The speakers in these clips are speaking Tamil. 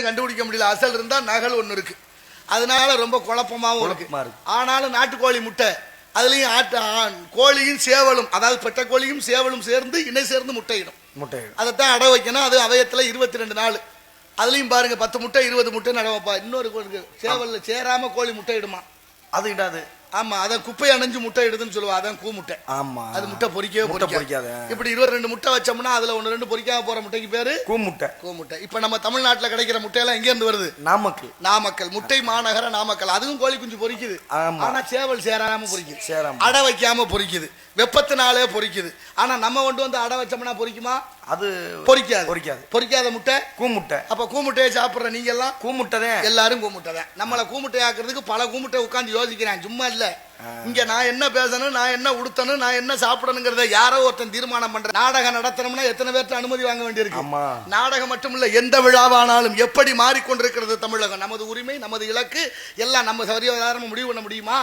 முட்டைன்னு கண்டுபிடிக்க முடியல. அசல் இருந்தா நகல் ஒண்ணு இருக்கு. அதனால ரொம்ப குழப்பமாவும் இருக்கு. ஆனாலும் நாட்டுக்கோழி முட்டை அதுலயும் ஆட்டு கோழியும் சேவலும் அதாவது பெட்ட கோழியும் சேவலும் சேர்ந்து இணை சேர்ந்து முட்டையிடும். முட்டை அதைத்தான் அடை வைக்கணும். அது அவயத்துல இருபத்தி ரெண்டு நாள். அதுலயும் பாருங்க பத்து முட்டை இருபது முட்டை நட வைப்பா. இன்னொரு. சேவல்ல சேராம கோழி முட்டை இடுமா அது இடாது. ஆமா அதான் குப்பை அணைஞ்சு முட்டை இடுதுன்னு சொல்லுவா அதான் கூ முட்டை. ஆமா. அது முட்டை பொரிக்கவே முட்டை பொரிக்காது. இப்படி இருபது ரெண்டு முட்டை வச்சோம்னா அதுல ஒண்ணு ரெண்டு பொரிக்காம போற முட்டைக்கு பேரு கூ முட்டை. கோ முட்டை. இப்ப நம்ம தமிழ்நாட்டுல கிடைக்கிற முட்டையெல்லாம் எங்க இருந்து வருது? நாமக்கல். நாமக்கல். முட்டை மாநகர நாமக்கல். அதுவும் கோழி குஞ்சு பொரிக்குது ஆமா. ஆனா சேவல் சேராம பொரிக்குது சேராம. அடை வைக்காம பொரிக்குது வெப்பத்தினாலே பொரிக்குது ஆனா நம்ம கொண்டு வந்து அடை வச்சோம்னா பொரிக்குமா அது பொரிக்காது பொரிக்காது பொரிக்காத முட்டை? கூ முட்டை. அப்ப கூமுட்டையை சாப்பிடுற நீங்க எல்லாம் கூ முட்டை தான். எல்லாரும் கூமுட்டை தான். நம்மளை கூமுட்டை ஆக்குறதுக்கு பல கூமுட்டை உட்கார்ந்து யோசிக்கிறான் சும்மா இல்ல. இங்க நான் என்ன பேசணும் நான் என்ன உடுத்தணும் நான் என்ன சாப்பிடணுங்கிறத யாரோ ஒருத்தன் தீர்மானம் பண்ற நாடகம் நடத்தணும்னா எத்தனை பேர்ட்ட அனுமதி வாங்க வேண்டியிருக்கு? நாடகம் மட்டும் இல்ல எந்த விழாவானாலும் எப்படி மாறிக்கொண்டிருக்கிறது தமிழகம்? நமது உரிமை நமது இலக்கு எல்லாம் நம்ம சரியாரமா முடிவு பண்ண முடியுமா.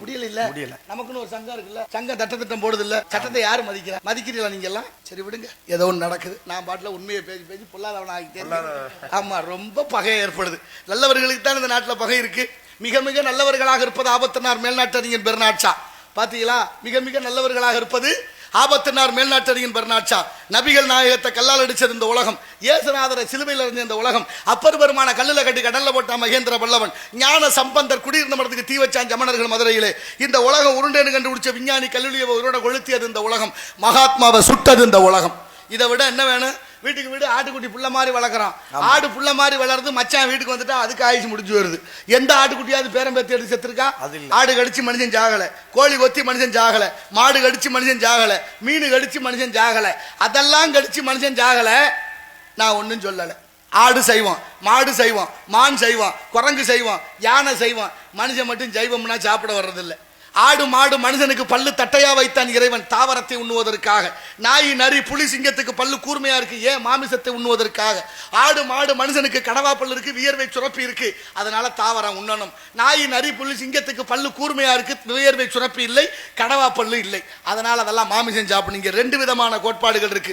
முடியல இல்ல முடியல. நமக்குன்னு ஒரு சங்கம் இருக்குல்ல. சங்கம் தட்ட திட்டம் போடுது இல்ல சட்டத்தை யாரு மதிக்கிறா? மதிக்கிறீங்களா நீங்க எல்லாம்? சரி விடுங்க. ஏதோ ஒண்ணு நடக்குது. நான் பாட்டுல உண்மையை பேசி பேசி பொல்லாதவன். ஆகிட்டே. ஆமா ரொம்ப பகை ஏற்படுது. நல்லவர்களுக்கு தான் இந்த நாட்டுல பகை இருக்கு. மிக மிக நல்லவர்களாக இருப்பது ஆபத்தினார் மேல்நாட்டறிஞர் பெருநாட்சா பாத்தீங்களா? மிக மிக நல்லவர்களாக இருப்பது ஆபத்தினார் மேல்நாட்டறிஞர் பெருநாட்சா நபிகள் நாயகத்தை கல்லால் அடிச்சது இந்த உலகம். ஏசுநாதரை சிலுவையில் இருந்த இந்த உலகம். அப்பர் பெருமான கல்லில் கட்டி கடல்ல போட்ட மகேந்திர பல்லவன் ஞான சம்பந்தர் குடியிருந்த மடத்துக்கு தீ வச்சான் ஜமனர்கள் மதுரையிலே. இந்த உலகம் உருண்டேன்னு கண்டுபிடிச்ச விஞ்ஞானி கல்லூலியை உருட கொளுத்தியது இந்த உலகம். மகாத்மாவை சுட்டது இந்த உலகம். இதை விட என்ன வேணும்? வீட்டுக்கு வீடு ஆட்டுக்குட்டி புள்ள மாதிரி வளர்க்குறான். ஆடு புள்ள மாதிரி வளருது மச்சான் வீட்டுக்கு வந்துட்டா அதுக்கு ஆயுசு முடிஞ்சு வருது. எந்த ஆட்டுக்குட்டியாவது பேரம் பேத்தி எடுத்து செத்துருக்கா. ஆடு கடிச்சு மனுஷன் ஜாகல. கோழி கொத்தி மனுஷன் ஜாகல. மாடு கடிச்சு மனுஷன் ஜாகல. மீன் கடிச்சு மனுஷன் ஜாகல. அதெல்லாம் கடிச்சு மனுஷன் ஜாகல. நான் ஒன்றும் சொல்லலை. ஆடு செய்வான் மாடு செய்வான் மான் செய்வான் குரங்கு செய்வான் யானை செய்வான். மனுஷன் மட்டும் ஜெய்வம்னா சாப்பிட வர்றதில்லை. ஆடு மாடு மனுஷனுக்கு பல்லு தட்டையா வைத்தான் இறைவன் தாவரத்தை உண்ணுவதற்காக. நாய் நரி புலி சிங்கத்துக்கு பல்லு கூர்மையா இருக்கு. ஏன் மாமிசத்தை உண்ணுவதற்காக? ஆடு மாடு மனுஷனுக்கு கடவா பல்லு இருக்கு வியர்வை சுரப்பி இருக்கு. அதனால தாவரம் உண்ணணும். நாய் நரி புலி சிங்கத்துக்கு பல்லு கூர்மையா இருக்கு வியர்வை சுரப்பி இல்லை கடவா பல்லு இல்லை. அதனால அதெல்லாம் மாமிசம் சாப்பிடுங்க ரெண்டு விதமான கோட்பாடுகள் இருக்கு.